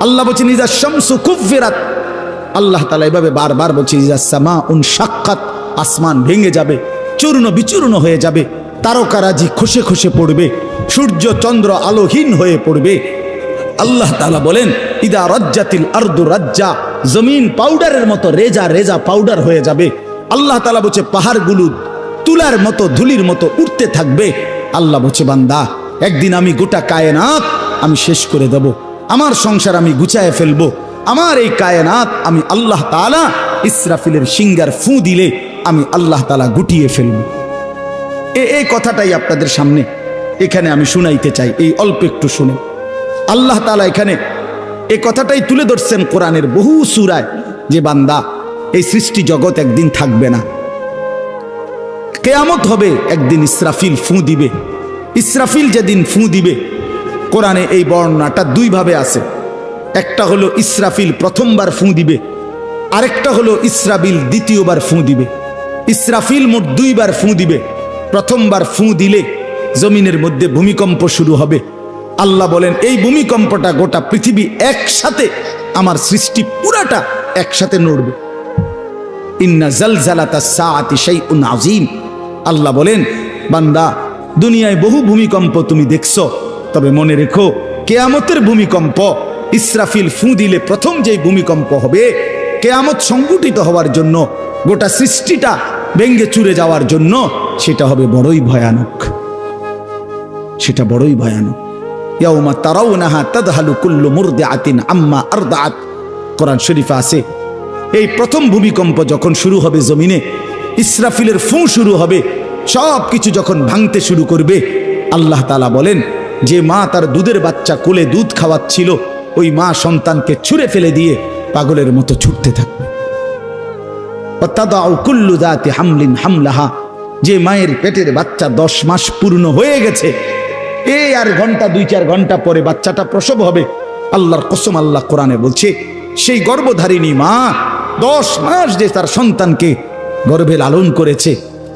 আল্লাহ বলছেন আল্লাহ তালা এভাবে বারবার বলছে আসমান ভেঙে যাবে, চূর্ণ বিচূর্ণ হয়ে যাবে, তারকারাজি পড়বে, সূর্য চন্দ্র আলোহীন হয়ে পড়বে। আল্লাহ তালা বলেন, ইদা রজ্জাতিল আর্দু রাজ্জা। জমিন পাউডারের মতো রেজা রেজা পাউডার হয়ে যাবে। আল্লাহ তালা বলছে, পাহাড়গুলো তুলার মতো, ধুলির মতো উঠতে থাকবে। আল্লাহ বলছে, বান্দা একদিন আমি গোটা কায়নাত আমি শেষ করে দেব। আমার সংসার আমি গুছায় ফেলব। আমার এই কায়নাত আমি আল্লাহ তালা ইসরাফিলের সিঙ্গার ফু দিলে আমি আল্লাহ তালা গুটিয়ে ফেলব। এ, এই কথাটাই আপনাদের সামনে এখানে আমি শুনাইতে চাই, এই অল্প একটু শুনে। আল্লাহ তালা এখানে এই কথাটাই তুলে ধরছেন কোরআনের বহু সুরায় যে বান্দা এই সৃষ্টি জগৎ একদিন থাকবে না। কেয়ামত হবে, একদিন ইসরাফিল ফু দিবে। ইসরাফিল যেদিন ফু দিবে, কোরআনে এই বর্ণনাটা দুইভাবে আছে। একটা হলো ইসরাফিল প্রথমবার ফু দিবে, আরেকটা হলো ইসরাবিল দ্বিতীয়বার ফু দিবে। ইসরাফিল মোট দুইবার ফু দিবে, প্রথমবার ফু দিলে জমিনের মধ্যে ভূমিকম্প শুরু হবে। আল্লাহ বলেন, এই ভূমিকম্পটা গোটা পৃথিবী একসাথে, আমার সৃষ্টি পুরাটা একসাথে নড়বে। ইন্না জালজালাতা সাআতি শাইউন আযীম। আল্লাহ বলেন, বান্দা দুনিয়ায় বহু ভূমিকম্প তুমি দেখছ। তবে মনে রেখো, কেয়ামতের ভূমিকম্প ইসরাফিল ফু দিলে প্রথম যেই ভূমিকম্প হবে, কেয়ামত সংগঠিত হওয়ার জন্য, গোটা সৃষ্টিটা ভেঙ্গে চুরে যাওয়ার জন্য, সেটা হবে বড়ই ভয়ানক। সেটা বড়ই ভয়ানক। ইয়াউমা তারাউনাহা তাদহালু কুল্লু মুরদিআতিন আম্মা আরদাআত। কোরআন শরীফে আছে, এই প্রথম ভূমিকম্প যখন শুরু হবে জমিনে, ইসরাফিলের ফু শুরু হবে সব কিছু যখন ভাঙতে শুরু করবে, আল্লাহ তালা বলেন, যে মা তার দুধের বাচ্চা কোলে দুধ খাওয়াচ্ছিল, ওই মা সন্তানকে ছুঁড়ে ফেলে দিয়ে পাগলের মতো ছুটতে থাকবে। হামলিন হামলাহা, যে মায়ের পেটের বাচ্চা দশ মাস পূর্ণ হয়ে গেছে এই আর ঘণ্টা, দুই চার ঘণ্টা পরে বাচ্চাটা প্রসব হবে। আল্লাহর কসম আল্লাহ কোরআনে বলছে, সেই গর্ভধারিণী মা দশ মাস যে তার সন্তানকে গর্ভে লালন করেছে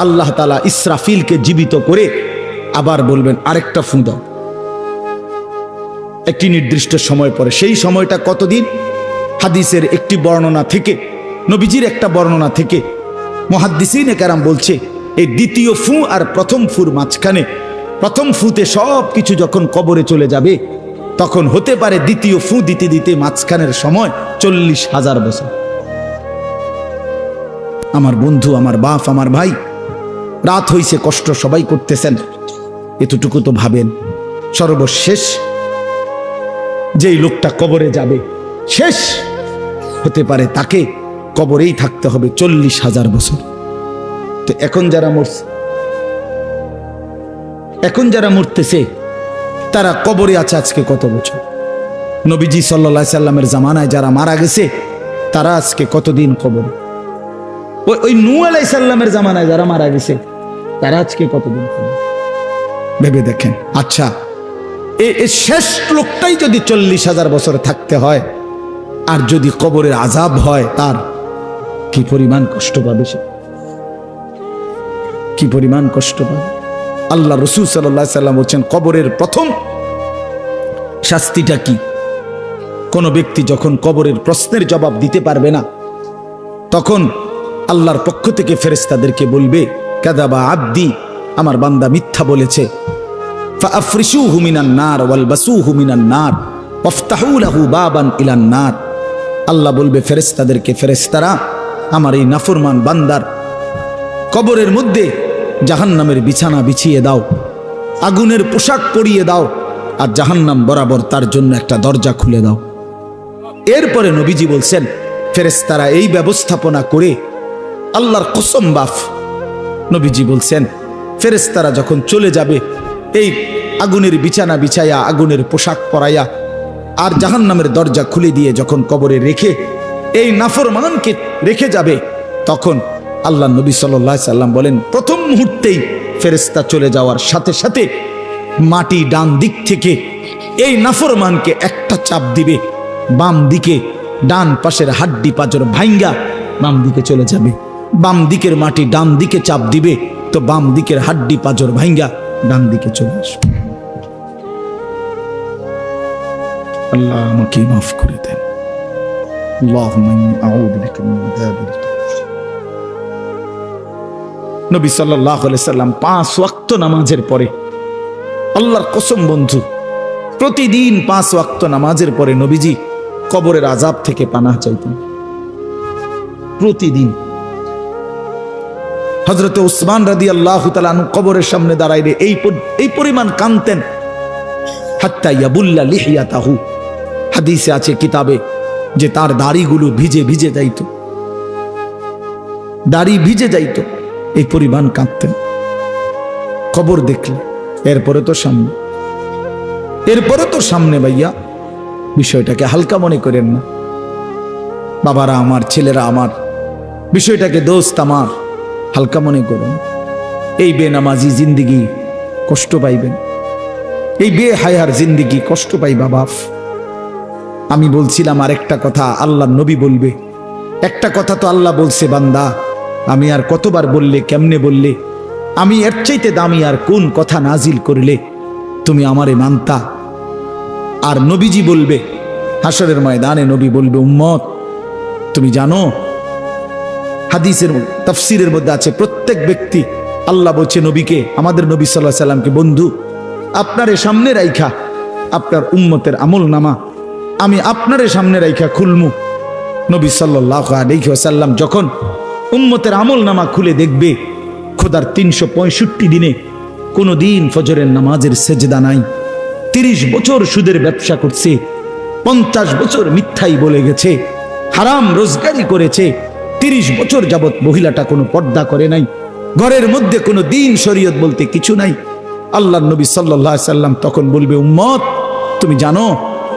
আল্লাহ তালা ইসরাফিলকে জীবিত করে আবার বলবেন, আরেকটা ফুঁ দাও। একটি নির্দিষ্ট সময় পরে। সেই সময়টা কতদিন? হাদিসের একটি বর্ণনা থেকে, নবীজির একটা বর্ণনা থেকে মহাদ্দিসিন কারাম বলছে, এই দ্বিতীয় ফু আর প্রথম ফুর মাঝখানে, প্রথম ফুতে সব কিছু যখন কবরে চলে যাবে, তখন হতে পারে দ্বিতীয় ফু দিতে দিতে মাঝখানের সময় চল্লিশ হাজার বছর। আমার বন্ধু, আমার বাপ, আমার ভাই রাত হইছে, কষ্ট সবাই করতেছেন। এতটুকু তো ভাবেন। সর্বশেষ যেই লোকটা কবরে যাবে, শেষ হতে পারে তাকে কবরেই থাকতে হবে চল্লিশ হাজার বছর। তো এখন যারা মরছে এখন যারা মরতেছে, তারা কবরে আছে আজকে কত বছর? নবীজি সাল্লা সাল্লামের জামানায় যারা মারা গেছে, তারা আজকে কতদিন কবরে? ওই নু আলাই সাল্লামের জামানায় যারা মারা গেছে, তারা আজকে কতদিন ভেবে দেখেন। আচ্ছা এ শেষ লোকটাই যদি চল্লিশ হাজার বছর থাকতে হয়, আর যদি কবরের আজাব হয়, তার কি পরিমাণ কষ্ট পাবে সে? কি পরিমাণ কষ্ট পাবে? আল্লাহ রসুল সাল্লাহ সাল্লাম বলছেন, কবরের প্রথম শাস্তিটা কি? কোনো ব্যক্তি যখন কবরের প্রশ্নের জবাব দিতে পারবে না, তখন আল্লাহর পক্ষ থেকে ফেরেস্তাদেরকে বলবে, কাদাবা আব্দি, আমার বান্দা মিথ্যা বলেছে। ফাফরিসু হুমিনান নার ওয়ালবাসু হুমিনান নার ওফতাহুলাহু বাবান ইলান নার। আল্লাহ বলবে ফেরেস্তাদেরকে ফেরেস্তারা আমার এই নাফরমান বান্দার কবরের মধ্যে জাহান্নামের বিছানা বিছিয়ে দাও, আগুনের পোশাক পরিয়ে দাও, আর জাহান্নাম বরাবর তার জন্য একটা দরজা খুলে দাও। এরপরে নবীজি বলছেন ফেরেস্তারা এই ব্যবস্থাপনা করে আল্লাহর কসম বাফ নবীজি বলছেন ফেরেস্তারা যখন চলে যাবে, এই আগুনের বিছানা বিছাইয়া আগুনের পোশাক পরাইয়া আর জাহান্নামের দরজা খুলে দিয়ে যখন কবরে রেখে এই নাফরমানকে রেখে যাবে, তখন আল্লাহ নবী সাল্লাহ সাল্লাম বলেন, প্রথম মুহূর্তেই ফেরেস্তা চলে যাওয়ার সাথে সাথে মাটি ডান দিক থেকে এই নাফরমানকে একটা চাপ দিবে, বাম দিকে ডান পাশের হাড্ডি পাজর ভাইঙ্গা বাম দিকে চলে যাবে। বাম দিকের মাটি ডান দিকে চাপ দিবে, তো বাম দিকের হাড্ডি পাজর ভাইঙ্গা ডান দিকে চলে আসবে। আল্লাহ আমাকে মাফ করে দেন। নবী সাল্লাম পাঁচ ওয়াক্ত নামাজের পরে, আল্লাহর কসম বন্ধু, প্রতিদিন পাঁচ ওয়াক্ত নামাজের পরে নবীজি কবরের আজাব থেকে পানা চাইতেন। প্রতিদিন। হজরত উসমান রাদি আল্লাহ তালানু কবরের সামনে দাঁড়াইলে এই এই পরিমাণ কানতেন হাত্তা ইয়াবুল্লা লিহিয়া তাহু হাদিসে আছে কিতাবে যে তার দাড়িগুলো ভিজে ভিজে যাইত। দাড়ি ভিজে যাইত, এই পরিমাণ কাঁদতেন। খবর দেখলে এরপরে তো সামনে। এরপরে তো সামনে ভাইয়া, বিষয়টাকে হালকা মনে করেন না। বাবারা আমার, ছেলেরা আমার, বিষয়টাকে দোস্ত আমার। হালকা মনে করুন। এই বেনামাজি জিন্দিগি কষ্ট পাইবেন। এই বে হায়ার জিন্দিগি কষ্ট পাইবা বাপ। আমি বলছিলাম আরেকটা কথা আল্লাহ নবী বলবে। একটা কথা তো আল্লাহ বলছে, বান্দা, আমি আর কতবার বললে, কেমনে বললে? আমি এর চাইতে দামি আর কোন কথা নাজিল করলে? তুমি আমারে মানতা। আর নবীজি বলবে হাসরের ময়দানে নবী বলবে, উম্মত, তুমি জানো হাদিসের তফসিরের মধ্যে আছে, প্রত্যেক ব্যক্তি আল্লাহ বলছে নবীকে, আমাদের নবী সাল্লাহ সাল্লামকে, বন্ধু, আপনারে সামনে রাইখা আপনার উম্মতের আমল নামা, আমি আপনারে সামনে রাইখা খুলমু। নবী সাল্লাহ আলহিহাসাল্লাম যখন উম্মতের আমল নামা খুলে দেখবে, খোদার তিনশো পঁয়ষট্টি দিনে কোনো দিন ফজরের নামাজের সেজদা নাই, তিরিশ বছর সুদের ব্যবসা করছে, পঞ্চাশ বছর মিথ্যাই বলে গেছে, হারাম রোজগারি করেছে তিরিশ বছর যাবৎ মহিলাটা কোনো পর্দা করে নাই। ঘরের মধ্যে কোনো দিন শরীয়ত বলতে কিছু নাই। আল্লাহ নবী সাল্লাহ সাল্লাম তখন বলবে, উম্মত, তুমি জানো,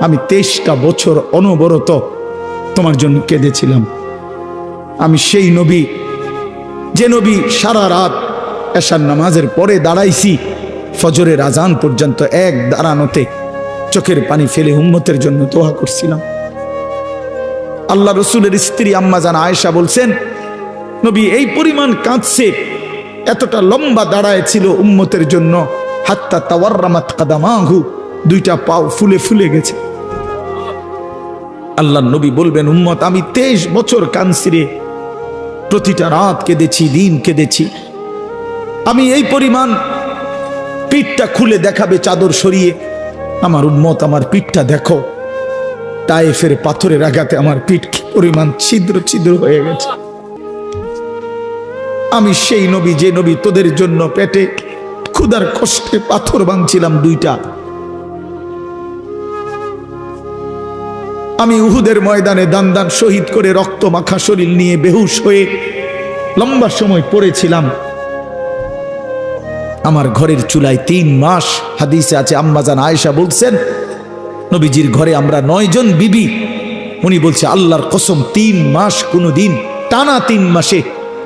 আমি তেইশটা বছর অনবরত তোমার জন্য কেঁদেছিলাম। আমি সেই নবী, যে নবী সারা রাত এশার নামাজের পরে দাঁড়াইছি, ফজরের আজান পর্যন্ত এক দাঁড়ানোতে চোখের পানি ফেলে উম্মতের জন্য দোয়া করছিলাম। আল্লাহ রসুলের স্ত্রী আম্মা জান আয়েশা বলছেন, নবী, এই পরিমাণ কাঁদছে, এতটা লম্বা দাঁড়ায় ছিল উম্মতের জন্য, হাত্তা তাওয়ার্রামাত কাদামাহু, দুইটা পাও ফুলে ফুলে গেছে। আল্লাহ নবী বলবেন, উম্মত, আমি তেইশ বছর কানসিরে প্রতিটা রাত কেঁদেছি, দিন কেঁদেছি। আমি এই পরিমাণ পিঠটা খুলে দেখাবে চাদর সরিয়ে, আমার উন্মত আমার পিঠটা দেখো। টাইফের পাথরের আঘাতে আমার পিঠ কি পরিমাণ ছিদ্র ছিদ্র হয়ে গেছে। আমি সেই নবী, যে নবী তোদের জন্য পেটে ক্ষুদার কষ্টে পাথর ভাঙছিলাম দুইটা। আমি উহুদের ময়দানে দান দান শহীদ করে রক্ত মাখা শরীর নিয়ে বেহুশ হয়ে লম্বা সময় পড়েছিলাম। আমার ঘরের চুলায় তিন মাস হাদিসে আছে, আম্মাজান আয়েশা বলছেন নবীজির ঘরে আমরা নয়জন বিবি। উনি বলছে, আল্লাহর কসম, তিন মাস কোনো দিন টানা তিন মাসে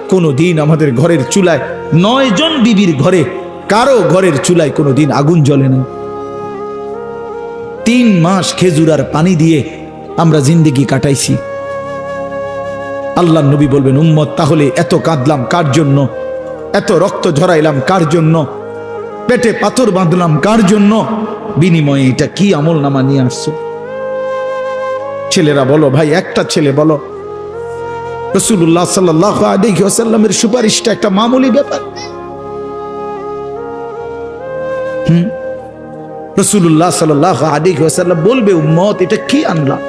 কোনো দিন আমাদের ঘরের চুলায় নয়জন বিবির ঘরে, কারও ঘরের চুলায় কোনো দিন আগুন জ্বলে না তিন মাস খেজুর আর পানি দিয়ে আমরা জিন্দিগি কাটাইছি। আল্লাহ নবী বলবেন, উম্মত, তাহলে এত কাঁদলাম কার জন্য? এত রক্ত ঝরাইলাম কার জন্য? পেটে পাথর বাঁধলাম, কার জন্য? বিনিময়ে এটা কি আমল নামা নিয়ে আসছো? ছেলেরা বলো, ভাই, একটা ছেলে বলো। রসুল্লাহ সাল্লাহ আলিহাসাল্লামের সুপারিশটা একটা মামুলি ব্যাপার। রসুল্লাহ সাল্লাহ আলিহাসাল্লাম বলবে, উম্মত, এটা কি আনলাম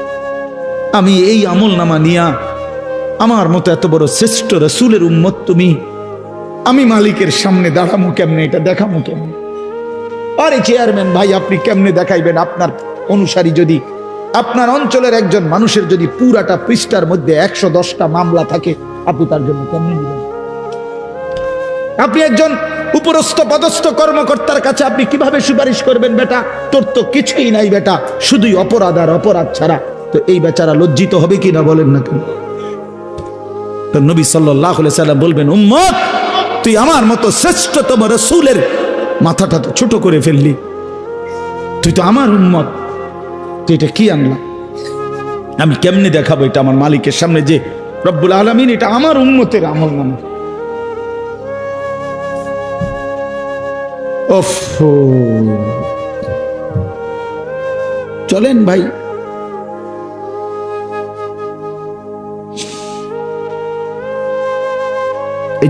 আমি এই আমল নামা নিয়া, আমার মতো এত বড় শ্রেষ্ঠ রসুলের উম্মত তুমি আমি মালিকের সামনে দাঁড়ামো কেমনে? এটা দেখামো কেমনে? আরে চেয়ারম্যান ভাই, আপনি কেমনে দেখাইবেন? আপনার অনুসারী যদি, আপনার অঞ্চলের একজন মানুষের যদি পুরাটা পৃষ্ঠার মধ্যে একশো দশটা মামলা থাকে, আপনি তার জন্য কেমনে নেবেন আপনি একজন উপরস্থ পদস্থ কর্মকর্তার কাছে আপনি কীভাবে সুপারিশ করবেন বেটা? তোর তো কিছুই নাই বেটা, শুধুই অপরাধ আর অপরাধ ছাড়া। তো এই বেচারা লজ্জিত হবে কি না বলেন না কেন? নবী সাল্লাহ সাল্লাম বলবেন, উম্মত! তুই আমার মতো শ্রেষ্ঠতম রসুলের মাথাটা তো ছোট করে ফেললি। তুই তো আমার উম্মত। তুই এটা কি আনলাম আমি কেমনে দেখাবো এটা আমার মালিকের সামনে যে রব্বুল আলমিন এটা আমার উন্মতের আমল নামা। চলেন ভাই।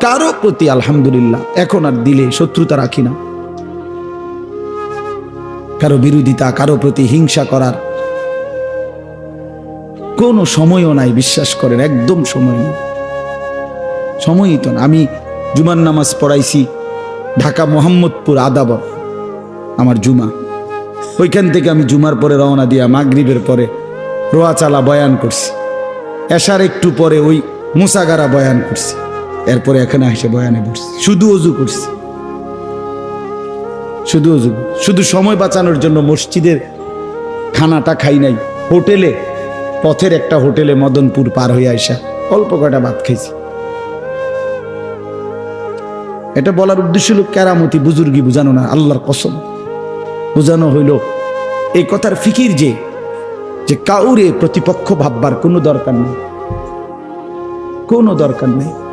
কারও প্রতি আলহামদুলিল্লাহ এখন আর দিলে শত্রুতা রাখি না। কারও বিরোধিতা, কারও প্রতি হিংসা করার কোনো সময়ও নাই, বিশ্বাস করেন, একদম সময় নেই। সময়ই তো না। আমি জুমার নামাজ পড়াইছি ঢাকা মোহাম্মদপুর আদাবর আমার জুমা। ওইখান থেকে আমি জুমার পরে রওনা দিয়া মাগরিবের পরে রোয়াচালা বয়ান করছি। এসার একটু পরে ওই মুসাগারা বয়ান করছি। এরপরে এখানে এসে বয়ানে বসছি। শুধু অজু করছি। শুধু অজু শুধু সময় বাঁচানোর জন্য মসজিদের খানাটা খাই নাই। হোটেলে, পথের একটা হোটেলে মদনপুর পার হয়ে আইসা অল্প কটা ভাত খাইছি। এটা বলার উদ্দেশ্য হলো কেরামতি বুজুর্গি বুঝানো না, আল্লাহর কসম। বুঝানো হইল, এই কথার ফিকির যে যে কাউরে প্রতিপক্ষ ভাববার কোনো দরকার নেই। কোনো দরকার নেই।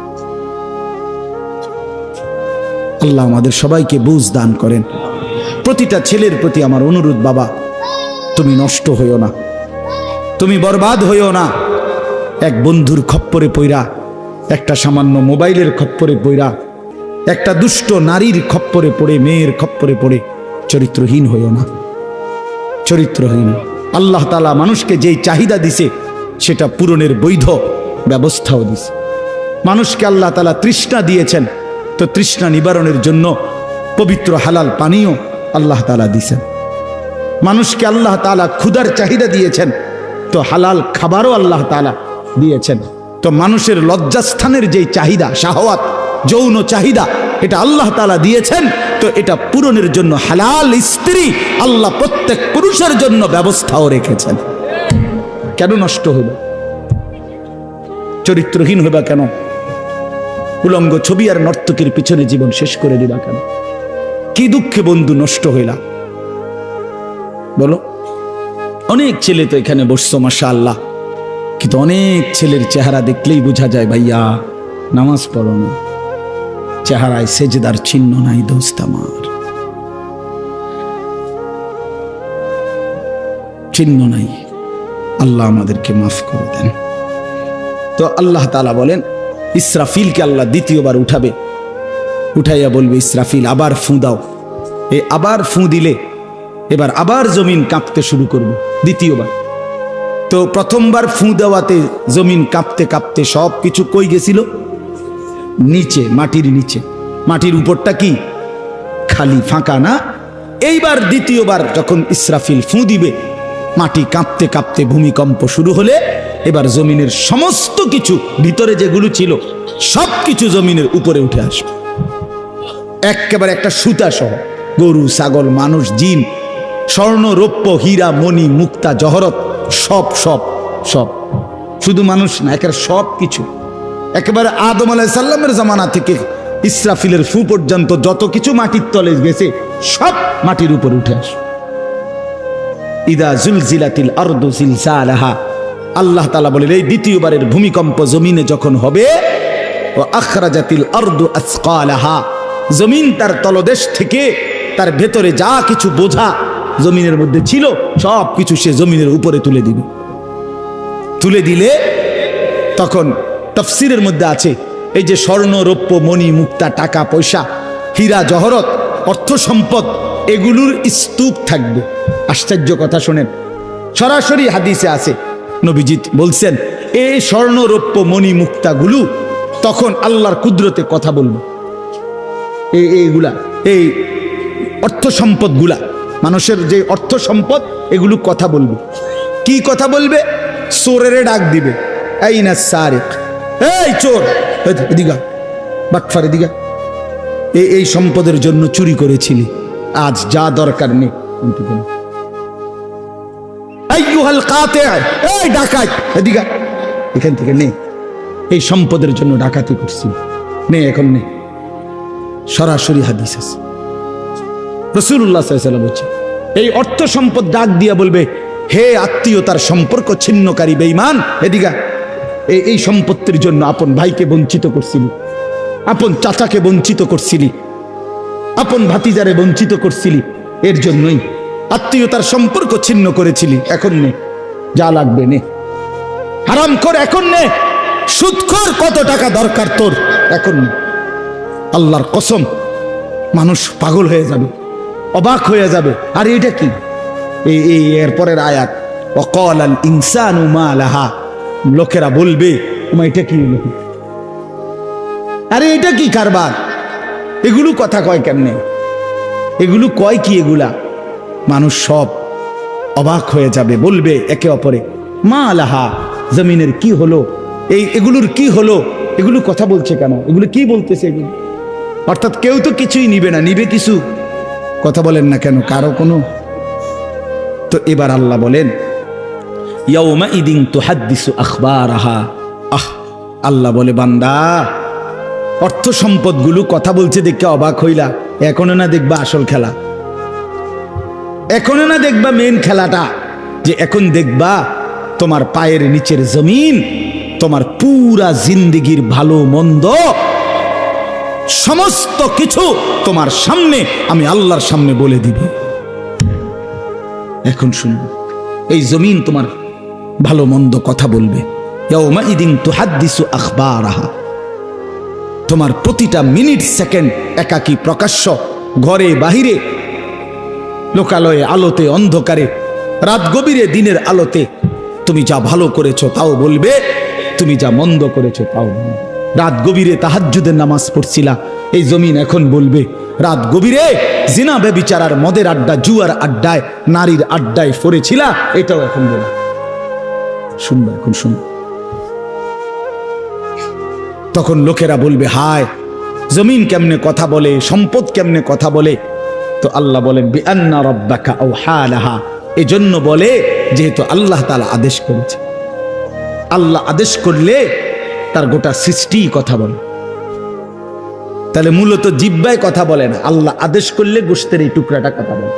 আল্লাহ আমাদের সবাইকে বুঝ দান করেন। প্রতিটা ছেলের প্রতি আমার অনুরোধ, বাবা, তুমি নষ্ট হইও না। তুমি বরবাদ হইও না। এক বন্ধুর খপ্পরে পইরা, একটা সামান্য মোবাইলের খপ্পরে পইরা, একটা দুষ্ট নারীর খপ্পরে পড়ে, মেয়ের খপ্পরে পড়ে, চরিত্রহীন হইও না। চরিত্রহীন। আল্লাহ তালা মানুষকে যেই চাহিদা দিছে, সেটা পূরণের বৈধ ব্যবস্থাও দিছে। মানুষকে আল্লাহ তালা তৃষ্ণা দিয়েছেন। তৃষ্ণা নিবারণের জন্য পবিত্র হালাল পানীয় আল্লাহ তালা দিছেন মানুষকে আল্লাহ তালা ক্ষুধার চাহিদা দিয়েছেন, তো হালাল খাবারও আল্লাহ তালা দিয়েছেন। তো মানুষের লজ্জাস্থানের যেই চাহিদা, শাহওয়াত, যৌন চাহিদা, এটা আল্লাহ তালা দিয়েছেন, তো এটা পূরণের জন্য হালাল স্ত্রী আল্লাহ প্রত্যেক পুরুষের জন্য ব্যবস্থাও রেখেছেন। কেন নষ্ট হইল চরিত্রহীন হইবা কেন? উলঙ্গ ছবি আর নর্তকীর পিছনে জীবন শেষ করে দিলা কেন? কি দুঃখে বন্ধু নষ্ট হইলা? বলো। অনেক ছেলে তো এখানে বসছো মাসা আল্লাহ কিন্তু অনেক ছেলের চেহারা দেখলেই বোঝা যায়, ভাইয়া, নামাজ পড়ো না। চেহারায় সেজদার চিহ্ন নাই, দোস্ত আমার। চিহ্ন নাই। আল্লাহ আমাদেরকে মাফ করে দেন। তো আল্লাহ তালা বলেন ইসরাফিলকে আল্লাহ দ্বিতীয়বার উঠাবে। উঠাইয়া বলবে, ইসরাফিল, আবার ফুঁ দাও। এ আবার ফুঁ দিলে, এবার আবার জমিন কাঁপতে শুরু করবে, দ্বিতীয়বার। তো প্রথমবার ফুঁ দেওয়াতে জমিন কাঁপতে কাঁপতে সব কিছু কই গেছিল? নিচে, মাটির নিচে। মাটির উপরটা কি? খালি, ফাঁকা না? এইবার দ্বিতীয়বার যখন ইসরাফিল ফুঁ দিবে, মাটি কাঁপতে কাঁপতে ভূমিকম্প শুরু হলে এবার জমিনের সমস্ত কিছু ভিতরে যেগুলো ছিল, সব কিছু জমিনের উপরে উঠে আসবে। একেবারে একটা সুতা সহ, গরু, ছাগল, মানুষ, জিন, স্বর্ণ, রৌপ্য, হীরা, মণি, মুক্তা, জহরত, সব সব সব। শুধু মানুষ না, একেবারে সব কিছু। একেবারে আদম আলাই সাল্লামের জামানা থেকে ইসরাফিলের ফু পর্যন্ত যত কিছু মাটির তলে গেছে, সব মাটির উপর উঠে আসে ইদা জুলজিলাতিল আরদু জিলজালাহা আল্লাহ তালা বলেন, এই দ্বিতীয়বারের ভূমিকম্প জমিনে যখন হবে, ও আখরাজাতিল আরদু আসকালাহা, জমিন তার তলদেশ থেকে তার ভেতরে যা কিছু বোঝা জমিনের মধ্যে ছিল, সব কিছু সে জমিনের উপরে তুলে দিবে। তুলে দিলে তখন তফসিরের মধ্যে আছে, এই যে স্বর্ণ, রৌপ্য, মণি, মুক্তা, টাকা, পয়সা, হীরা, জহরত, অর্থ সম্পদ, এগুলোর স্তূপ থাকবে। আশ্চর্য কথা শোনেন। সরাসরি হাদিসে আছে নবীজিৎ বলছেন এই স্বর্ণ রৌপ্য মণি মুক্তাগুলো তখন আল্লাহর কুদরতে কথা বলবে। এই এইগুলা, এই অর্থ সম্পদগুলা, মানুষের যে অর্থ সম্পদ, এগুলো কথা বলবে। কি কথা বলবে? চোরেরে ডাক দিবে। এই না সারেক? এই চোর! এদিকে বাটফার এদিকে এই সম্পদের জন্য চুরি করেছিলি। আজ যা দরকার নেই কিন্তু এই এখান থেকে নে। এই সম্পদের জন্য ডাকাতি করছি। নে, এখন নে। সরাসরি হাদিস আছে। রসুল্লাহ এই অর্থ সম্পদ ডাক দিয়া বলবে, হে আত্মীয়তার সম্পর্ক ছিন্নকারী বেইমান এদিকা এই সম্পত্তির জন্য আপন ভাইকে বঞ্চিত করছিলি। আপন চাচাকে বঞ্চিত করছিলি। আপন ভাতিজারে বঞ্চিত করছিলি। এর জন্যই আত্মীয়তার সম্পর্ক ছিন্ন করেছিলি। এখন নে। যা লাগবে নে। হারাম কর, এখন নে। সুৎখর কত টাকা দরকার তোর? এখন আল্লাহর কসম, মানুষ পাগল হয়ে যাবে, অবাক হয়ে যাবে। আর এটা কি? এই এই এরপরের আয়াত অকল আল ইনসান লাহা লোকেরা বলবে তোমার এটা কি হলো? আরে, এটা কি কারবার? এগুলো কথা কয় কেমনে? এগুলো কয় কি এগুলা? মানুষ সব অবাক হয়ে যাবে, বলবে একে অপরে, মা আলাহা জমিনের কি হলো? এই এগুলোর কি হলো? এগুলো কথা বলছে কেন? এগুলো কি বলতেছে এগুলো? অর্থাৎ কেউ তো কিছুই নিবে না, নিবে কিছু? কথা বলেন না কেন, কারও কোনো? তো এবার আল্লাহ বলেন, ইয়াউমা ইদিন তো আখবার আহা আহ আল্লাহ বলে, বান্দা অর্থ সম্পদগুলো কথা বলছে দেখে অবাক হইলা। এখনও না দেখবা আসল খেলা। এখনও না দেখবা মেন খেলাটা? যে এখন দেখবা তোমার পায়ের নিচের জমিন, তোমার পুরা জিন্দিগির ভালো মন্দ, সমস্ত কিছু তোমার সামনে আমি আল্লাহর সামনে বলে দিব। এখন শুন, এই জমিন তোমার ভালো মন্দ কথা বলবে। তোমার প্রতিটা মিনিট, সেকেন্ড একাকী প্রকাশ্য ঘরে বাহিরে লোকালয়ে আলোতে অন্ধকারে, রাত গভীরে দিনের আলোতে। তুমি যা ভালো করেছ তাও বলবে, তুমি যা মন্দ করেছ তাও। রাত গভীরে তাহাজ্জুদের নামাজ পড়ছিলা, এই জমিন এখন বলবে, রাত গভীরে জিনা বেবিচারার মদের আড্ডা, জুয়ার আড্ডায়, নারীর আড্ডায় পড়েছিলা, এটাও এখন বলবে। শুনবে এখন, শুনবে। তখন লোকেরা বলবে, হায়, জমিন কেমনে কথা বলে, সম্পদ কেমনে কথা বলে তো আল্লাহ বলেন, বিআন্না রব্বাকা আও হালাহা এজন্য বলে যেহেতু আল্লাহ তাআলা আদেশ করেছে। আল্লাহ আদেশ করলে তার গোটা সৃষ্টি কথা বলে। তাহলে মূলত জিব্বায় কথা বলে না, আল্লাহ আদেশ করলে গোষ্ঠের এই টুকরাটা কথা বলে।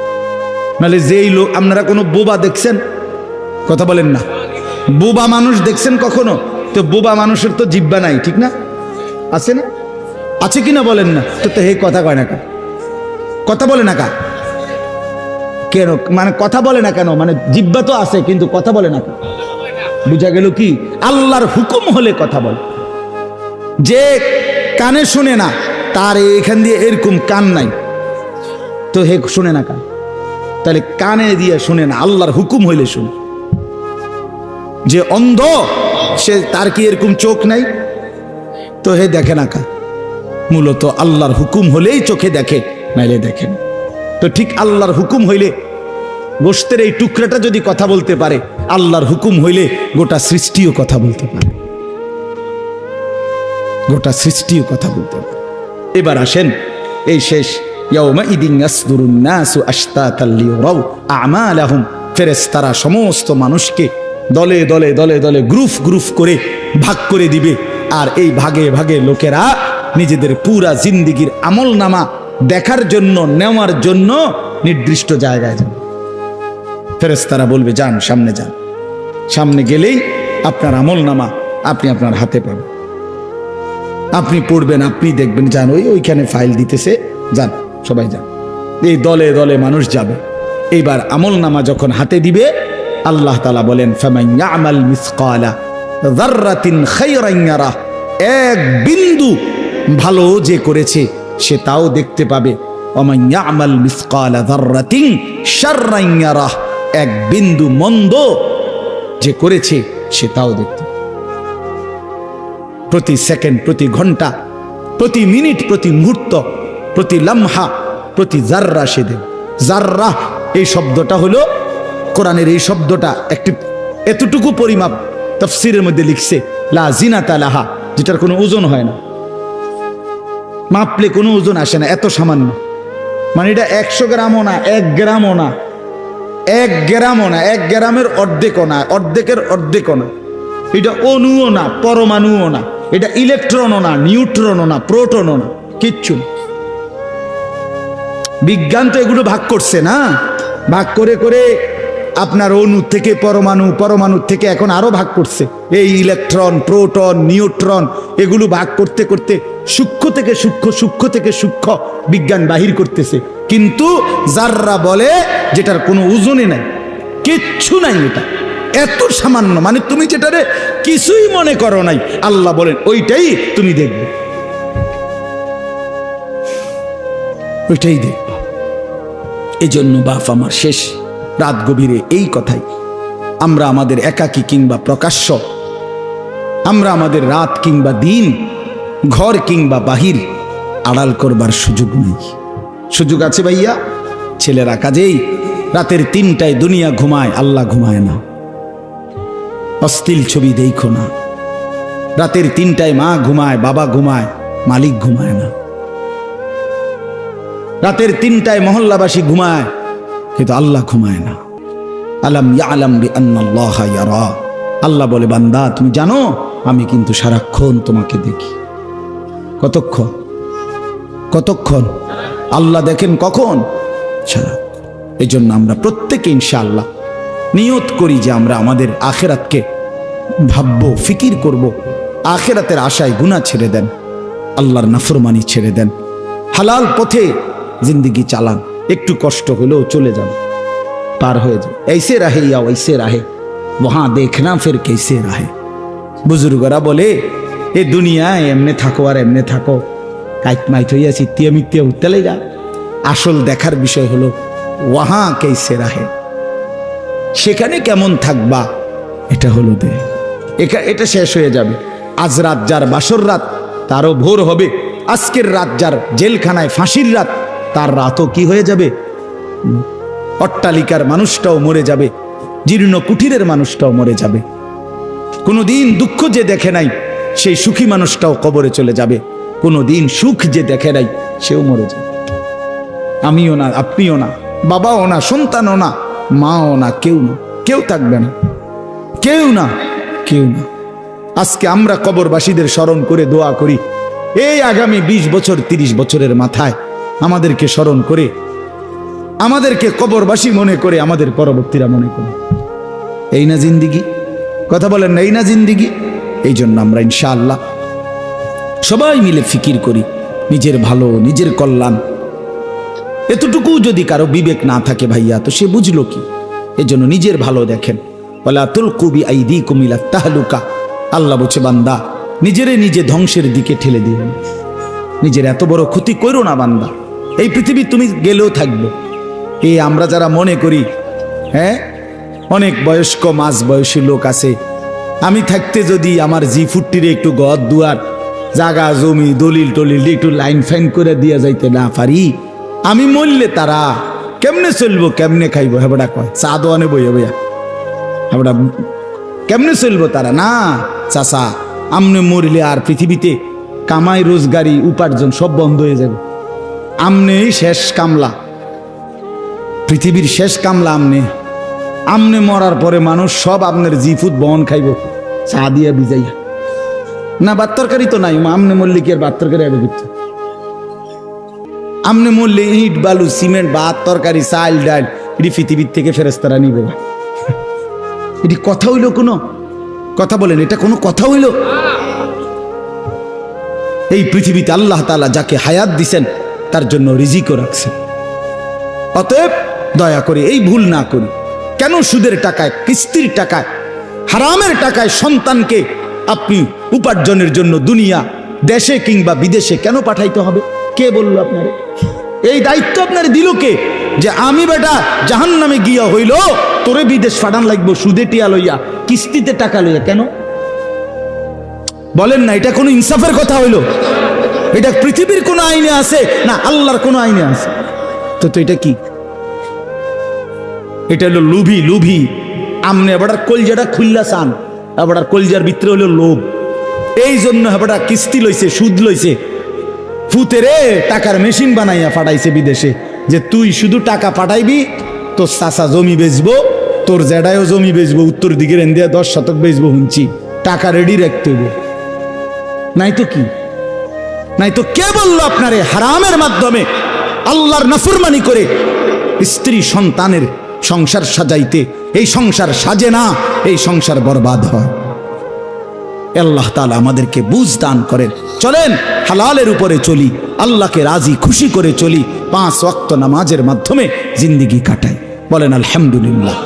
নাহলে যেই লোক, আপনারা কোনো বোবা দেখছেন? কথা বলেন না। বোবা মানুষ দেখছেন কখনো? তো বোবা মানুষের তো জিব্বা নাই, ঠিক না? আছে না? আছে কি না বলেন না? তো তো হে কথা কয় না কা কথা বলে না কা? কেন? মানে কথা বলে না কেন? মানে জিব্বা তো আছে, কিন্তু কথা বলে না বুঝা গেল কি? আল্লাহর হুকুম হলে কথা বলে। যে কানে শুনে না, তার এখান দিয়ে এরকম কান নাই। তো হে শুনে না কান তাহলে কানে দিয়ে শুনে না, আল্লাহর হুকুম হইলে শুনে। যে অন্ধ, সে তার কি এরকম চোখ নাই? তো হে দেখে না কা? মূলত আল্লাহর হুকুম হলেই চোখে দেখে। নাইলে দেখেন। তো ঠিক আল্লাহর হুকুম হইলে গোস্তের এই টুকরাটা যদি কথা বলতে পারে, আল্লাহর হুকুম হইলে গোটা সৃষ্টিও কথা বলতে পারে। গোটা সৃষ্টিও কথা বলতে পারে। এবার আসেন এই শেষ আমালাহুম সমস্ত মানুষকে দলে দলে দলে দলে গ্রুপ গ্রুপ করে ভাগ করে দিবে। আর এই ভাগে ভাগে লোকেরা নিজেদের পুরা জিন্দিগির আমল নামা দেখার জন্য, নেওয়ার জন্য নির্দিষ্ট জায়গায় যাবে ফেরেশতারা বলবে, যান, সামনে যান। সামনে গেলেই আপনার আমল নামা আপনি আপনার হাতে পাবেন। আপনি পড়বেন, আপনি দেখবেন, যান, ওই ওইখানে ফাইল দিতেছে, যান, সবাই যান। এই দলে দলে মানুষ যাবে। এইবার আমল নামা যখন হাতে দিবে, আল্লাহ তালা বলেন ইয়ারা এক বিন্দু ভালো যে করেছে সে তাও দেখতে পাবে। এক বিন্দু মন্দ যে করেছে সে তাও দেখতে প্রতি সেকেন্ড, প্রতি ঘণ্টা, প্রতি মিনিট, প্রতি মুহূর্ত, প্রতি লামহা, প্রতি জাররা সে দেব। জাররা এই শব্দটা হলো কোরআনের এই শব্দটা একটি এতটুকু পরিমাপ তফসিরের মধ্যে লিখছে, লা জিনাতা লাহা, যেটার কোনো ওজন হয় না। মাপলে কোনো ওজন আসে না, এত সামান্য। মানে এটা একশো গ্রামও না, এক গ্রামও না, এক গ্রামও না, এক গ্রামের অর্ধেকও না, অর্ধেকের অর্ধেকও না। এটা অণুও না, পরমাণুও না, এটা ইলেকট্রনও না, নিউট্রনও না, প্রোটনও না, কিচ্ছু বিজ্ঞান তো এগুলো ভাগ করছে না? ভাগ করে করে আপনার অণু থেকে পরমাণু পরমাণু থেকে এখন আরও ভাগ করছে। এই ইলেকট্রন, প্রোটন, নিউট্রন, এগুলো ভাগ করতে করতে সূক্ষ্ম থেকে সূক্ষ্ম সূক্ষ্ম থেকে সূক্ষ্ম বিজ্ঞান বাহির করতেছে। কিন্তু যাররা বলে যেটার কোনো ওজনে নাই, কিচ্ছু নাই এটা, এত সামান্য মানে তুমি যেটারে কিছুই মনে করো নাই, আল্লাহ বলেন ওইটাই তুমি দেখবে। ওইটাই দেখবে। এই জন্য বাপ আমার শেষ রাত গভীরে এই কথাই, আমরা আমাদের একাকী কিংবা প্রকাশ্য, আমরা আমাদের রাত কিংবা দিন ঘর কিংবা বাহির আড়াল করবার সুযোগ নেই। সুযোগ আছে ভাইয়া? ছেলেরা কাজেই রাতের তিনটায় দুনিয়া ঘুমায়, আল্লাহ ঘুমায় না। অস্থিল ছবি দেখো না। রাতের তিনটায় মা ঘুমায়, বাবা ঘুমায়, মালিক ঘুমায় না। রাতের তিনটায় মহল্লাবাসী ঘুমায়, কিন্তু আল্লাহ ঘুমায় না। আলাম আলাম আল্লাহ আল্লাহ বলে, বান্দা, তুমি জানো, আমি কিন্তু সারাক্ষণ তোমাকে দেখি। কতক্ষণ? কতক্ষণ? আল্লাহ দেখেন কখন? ছাড়া। এই জন্য আমরা প্রত্যেকে ইনশাআল্লাহ নিয়ত করি যে আমরা আমাদের আখেরাতকে ভাবব, ফিকির করব। আখেরাতের আশায় গুণা ছেড়ে দেন, আল্লাহর নাফরমানি ছেড়ে দেন। হালাল পথে জিন্দিগি চালান, একটু কষ্ট হলেও চলে যান, পার হয়ে যান। এইসে রাহে ইয়া, ওইসে রাহে। ওহা দেখনা ফের কেসে রাহে। বুজুর্গরা বলে এ দুনিয়ায় এমনে থাকো আর এমনে থাকো। কাইট মাইট হইয়া চিত্তিয়া মিত্তিয়া উত্তালে যা আসল দেখার বিষয় হলো, ওয়াহা কেসে রাহে? সেখানে কেমন থাকবা? এটা হলো দে। এটা শেষ হয়ে যাবে। আজ রাত যার বাসর রাত, তারও ভোর হবে। আজকের রাত যার জেলখানায় ফাঁসির রাত, তার রাতও কি হয়ে যাবে? অট্টালিকার মানুষটাও মরে যাবে। জীর্ণ কুঠিরের মানুষটাও মরে যাবে। কোনো দিন দুঃখ যে দেখে নাই সেই সুখী মানুষটাও কবরে চলে যাবে। কোনো দিন সুখ যে দেখে নাই, সেও মরে যাবে। আমিও না, আপনিও না, বাবাও না, সন্তানও না, মাও না, কেউ না, কেউ থাকবে না। কেউ না কেউ না। আজকে আমরা কবরবাসীদের স্মরণ করে দোয়া করি। এই আগামী ২০ বছর ৩০ বছরের মাথায় আমাদেরকে স্মরণ করে, আমাদেরকে কবরবাসী মনে করে আমাদের পরবর্তীরা মনে করে। এই না জিন্দিগি? কথা বলেন না, এই না জিন্দিগি? এই জন্য আমরা ইনশাআল্লাহ সবাই মিলে ফিকির করি, নিজের ভালো, নিজের কল্যাণ। এতটুকু যদি কারও বিবেক না থাকে ভাইয়া, তো সে বুঝলো কি? এজন্য নিজের ভালো দেখেন। বলে আতুল কবি আইদি কুমিলা তাহলুকা। আল্লাহ বলছে, বান্দা, নিজেরে নিজে ধ্বংসের দিকে ঠেলে দিয়ে নিজের এত বড় ক্ষতি করো না, বান্দা। এই পৃথিবী তুমি গেলেও থাকবে। এই আমরা যারা মনে করি হ্যাঁ? অনেক বয়স্ক মাঝ বয়সী লোক আছে আমি থাকতে যদি আমার জি ফুটটিরে একটু গদ দুয়ার, জাগা, জমি, দলিল টলিল একটু লাইন ফাইন করে দিয়া যাইতে না পারি, আমি মরলে তারা কেমনে চলবো, কেমনে খাইবো? হেবড়া কয়, চা দোয়ানে বইয়া বইয়া। হেবড়া কেমনে চলবো তারা? না, চাচা, আমনে মরিলে আর পৃথিবীতে কামাই, রোজগারি, উপার্জন সব বন্ধ হয়ে যাবে। আমনেই শেষ কামলা। পৃথিবীর শেষ কামলা আমনে। আমনে মরার পরে মানুষ সব আপনার জিফুত বহন খাইব। চা দিয়া বিজাইয়া না, ভাত তরকারি তো নাই আমনে মরলে কি আর তরকারি আগে করতে? আমনে মরলে ইট, বালু, সিমেন্ট, ভাত তরকারি, চাল, ডাল, এটি পৃথিবীর থেকে ফেরেস্তারা নিবে। এটি কথা হইল কোনো? কথা বলেন, এটা কোনো কথা হইল? এই পৃথিবীতে আল্লাহ তাআলা যাকে হায়াত দিছেন, তার জন্য রিজিকও রাখছেন। অতএব দয়া করে এই ভুল না করি। কেন সুদের টাকায়, কিস্তির টাকায়, হারামের টাকায় সন্তানকে আপনি উপার্জনের জন্য দুনিয়া, দেশে কিংবা বিদেশে কেন পাঠাইতে হবে? কে বলল আপনারে? এই দায়িত্ব আপনার দিল কে? যে আমি বেটা জাহান নামে গিয়া হইল, তোরে বিদেশ পাঠান লাগবো, সুদে টিয়া লইয়া, কিস্তিতে টাকা লইয়া, কেন? বলেন না, এটা কোনো ইনসাফের কথা হইল? এটা পৃথিবীর কোনো আইনে আছে? না, আল্লাহর কোনো আইনে আছে। তো তো এটা কি? এটা হলো লুভি লুভি। আমনে এবার কলজাটা খুললা চান এবার কলজার ভিতরে হলো লোভ। এই জন্য এবার কিস্তি লইছে, সুদ লইছে। ফুতেরে টাকার মেশিন বানাইয়া পাঠাইছে বিদেশে, যে তুই শুধু টাকা পাঠাইবি, তোর চাষা জমি বেচবো, তোর জেডায়ও জমি বেচবো, উত্তর দিকের এন্দিয়া দশ শতক বেচবো হুঁচি টাকা রেডি রাখতে হইব। নাই তো কি? নাই তো কে বলল আপনারে হারামের মাধ্যমে আল্লাহর নাফরমানি করে স্ত্রী সন্তানের সংসার সাজাইতে, এই সংসার সাজে না, এই সংসার বরবাদ হয়। আল্লাহ তালা আমাদেরকে বুঝ দান করেন। চলেন, হালালের উপরে চলি, আল্লাহকে রাজি, খুশি করে চলি, পাঁচ ওয়াক্ত নামাজের মাধ্যমে জিন্দিগি কাটাই। বলেন, আলহামদুলিল্লাহ।